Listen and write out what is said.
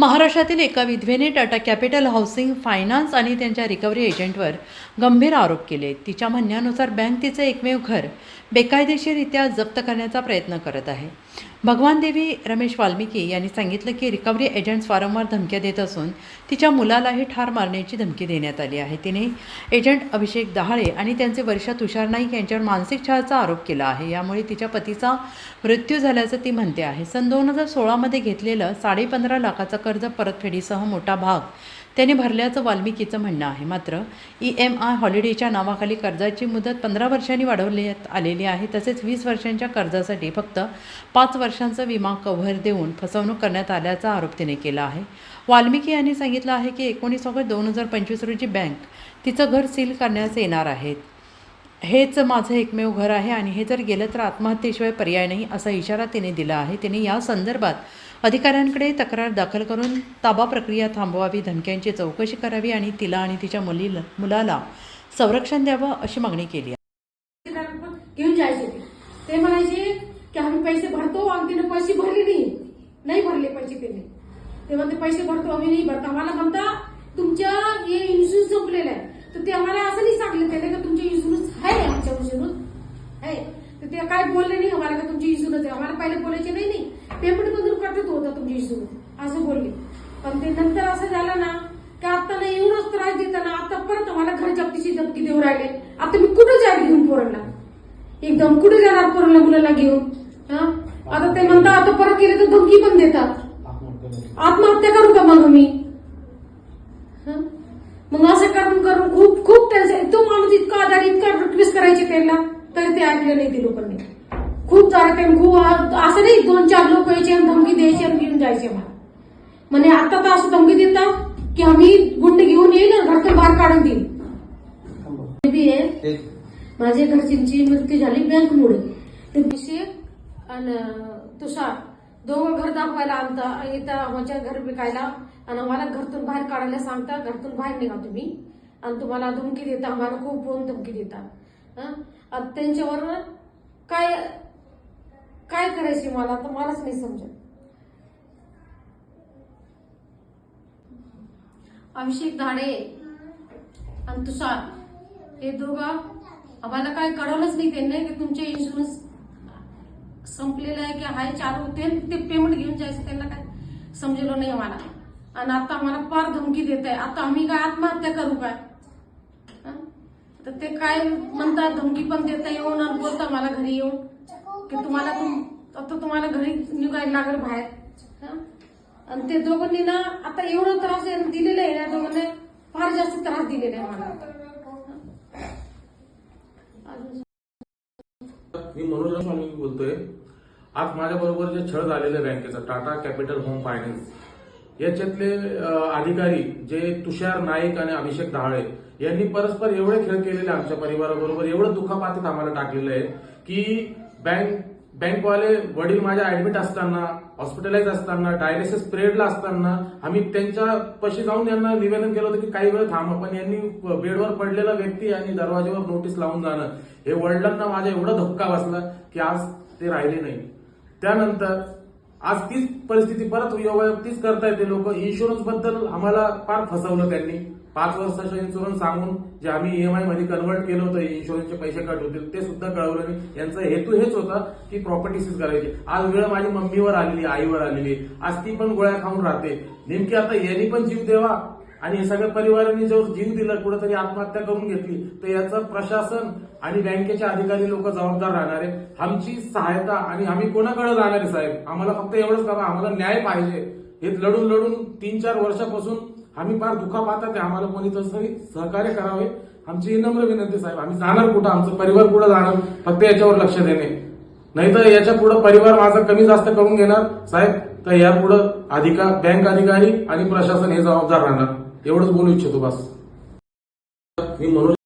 महाराष्ट्रातील एका विधवेने टाटा कॅपिटल हाऊसिंग फायनान्स आणि त्यांच्या रिकव्हरी एजंटवर गंभीर आरोप केले. तिच्या म्हणण्यानुसार बँक तिचे एकमेव घर बेकायदेशीररित्या जप्त करण्याचा प्रयत्न करत आहे. भगवान देवी रमेश वाल्मिकी यांनी सांगितलं की रिकव्हरी एजंट्स वारंवार धमक्या देत असून तिच्या मुलालाही ठार मारण्याची धमकी देण्यात आली आहे. तिने एजंट अभिषेक दहाळे आणि त्यांचे वर्षा तुषार नाईक यांच्यावर मानसिक छळाचा आरोप केला आहे. यामुळे तिच्या पतीचा मृत्यू झाल्याचं ती म्हणते आहे. सन दोन हजार सोळामध्ये घेतलेलं साडेपंधरा लाखाचं कर्ज परतफेडीसह मोठा भाग त्याने भरल्याचं वाल्मिकीचं म्हणणं आहे. मात्र ई एम आय हॉलिडेच्या नावाखाली कर्जाची मुदत पंधरा वर्षांनी वाढवण्यात आलेली आहे. तसेच वीस वर्षांच्या कर्जासाठी फक्त पाच वर्षांचा विमा कव्हर देऊन फसवणूक करण्यात आल्याचा आरोप तिने केला आहे. वाल्मिकी यांनी सांगितलं आहे की एकोणीस ऑगस्ट दोन हजार पंचवीस रोजी बँक तिचं घर सील करण्यास येणार आहेत. हेच माझं एकमेव घर आहे आणि हे जर गेलं तर आत्महत्येशिवाय पर्याय नाही असा इशारा तिने दिला आहे. तिने या संदर्भात अधिकाऱ्यांकडे तक्रार दाखल करून ताबा प्रक्रिया थांबवावी धमक्यांची चौकशी करावी आणि तिला आणि तिच्या मुलीला मुलाला संरक्षण द्यावं अशी मागणी केली आहे. घेऊन जायचे. ते. म्हणायचे की आम्ही पैसे भरतो आणि तिने पैसे भरले नाही. नाही भरले पैसे तिने. ते म्हणते पैसे भरतो आम्ही नाही भरतो. आम्हाला म्हणता तुमच्या हे इन्शुरन्स संपलेला आहे. तर ते आम्हाला असं नाही सांगले त्याने का तुमचे इन्शुरन्स इन्शुरन्स आहे तर ते काय बोलले नाही? आम्हाला का तुमची इन्शुरन्स आहे आम्हाला पहिले बोलायचे नाही नाही. पेमेंट मधून कटत होता तुमची इन्शुरन्स असं बोलले. पण ते नंतर असं झालं ना की आता ना एवढंच त्रास देताना आता परत आम्हाला घर जप्तीची धमकी देऊ राहिले? आता मी कुठं जाईल घेऊन पोरांना? एकदम कुठे जाणार पोरांना मुलांना घेऊन? हा? आता ते म्हणतात आता परत गेले तर धमकी पण देतात. आत्महत्या करू का मग मी हं? मग असं करून करून खूप खूप त्यांचं तो माणूस इतका आधार इतका रिक्वेस्ट त्यांना तरी ते ऐकलं नाही ते लोकांनी. खूप सारे टाइम खूप असं नाही दोन चार लोक यायचे आणि धमकी द्यायचे आणि घेऊन जायचे मला म्हणजे आता तर असं धमकी देतात की आम्ही गुंड घेऊन येईल आणि घरातून बाहेर काढून देईल. बी आहे. माझ्या घरच्यांची मृत्यू झाली बँकमुळे. ते अभिषेक आणि तुषार दोघं घर दाखवायला आणता इथं आमच्या घर विकायला आणि आम्हाला घरातून बाहेर काढायला सांगता घरातून बाहेर निघा तुम्ही. आणि तुम्हाला धमकी देता आम्हाला खूप फोन धमकी देता. हं? त्यांच्यावर काय काय करायची मला तर मलाच नाही समजत. अभिषेक धाडे आणि तुषार हे दोघं आम्हाला काय कळवलंच नाही त्यांनी की तुमचे इन्शुरन्स संपलेलं आहे की हाय चालू ते ते पेमेंट घेऊन जायचं त्यांना काय समजलं नाही आम्हाला. आणि आता आम्हाला फार धमकी देत आहे आता आम्ही काय आत्महत्या करू काय? तर ते काय म्हणतात धमकी पण देता येऊन आणि बोलता मला घरी येऊन की तुम्हाला तुम आता तुम्हाला घरी निघायला लागेल बाहेर. आणि ते दोघांनी ना आता एवढं त्रास दिलेला आहे या दोघांनी फार जास्त त्रास दिलेला आहे मला. मी मनोज स्वामी बोलतोय. आज माझ्या बरोबर जे छळ झालेले बँकेचा टाटा कॅपिटल होम फायनान्स. याच्यातले अधिकारी जे तुषार नाईक आणि अभिषेक दहाळे यांनी परस्पर एवढे खेळ केलेले आमच्या परिवाराबरोबर एवढं दुखापातीत आम्हाला टाकलेलं आहे की बँक बँकवाले वडील माझ्या ऍडमिट असताना हॉस्पिटलाइज असताना डायलिसिस पिरियडला असताना आम्ही त्यांच्या पशी जाऊन यांना निवेदन केलं होतं की काही वेळ थांब पण यांनी बेडवर पडलेला व्यक्ती आणि दरवाजेवर नोटीस लावून जाणं हे वडिलांना माझ्या एवढा धक्का बसला की आज ते राहिले नाही. त्यानंतर आज तीच परिस्थिती परत योगायोग तीच करतायत ते लोक. इन्शुरन्सबद्दल आम्हाला फार फसवलं त्यांनी. पाच वर्षाचा इन्शुरन्स सांगून जे आम्ही ईएमआयमध्ये कन्वर्ट केलं होतं इन्शुरन्सचे पैसे कट होतील ते सुद्धा कळवलं नाही. यांचा हेतू हेच होता की प्रॉपर्टी सीज करायची. आज वेळ माझी मम्मीवर आलेली आईवर आलेली. आज ती पण गोळ्या खाऊन राहते. नेमकी आता यांनी पण जीव द्यावा? आणि हे सगळ्या परिवारांनी जो जीव दिला कुठेतरी आत्महत्या करून घेतली तर याचं प्रशासन आणि बँकेचे अधिकारी लोक जबाबदार राहणार. आहे आमची सहायता आणि आम्ही कोणाकडे राहणार आहे साहेब? आम्हाला फक्त एवढंच करा आम्हाला न्याय पाहिजे. हे लढून लढून तीन चार वर्षापासून आम्ही फार दुखापातात आहे आम्हाला कोणी तसंही सहकार्य करावे. आमची ही नम्र विनंती साहेब आम्ही जाणार कुठं? आमचं परिवार कुठं जाणार? फक्त याच्यावर लक्ष देणे. नाही तर याच्यापुढे परिवार माझा कमी जास्त करून घेणार साहेब. तर यापुढं अधिकार बँक अधिकारी आणि प्रशासन हे जबाबदार राहणार. एवढंच बोलू इच्छितो बस. मी मनोज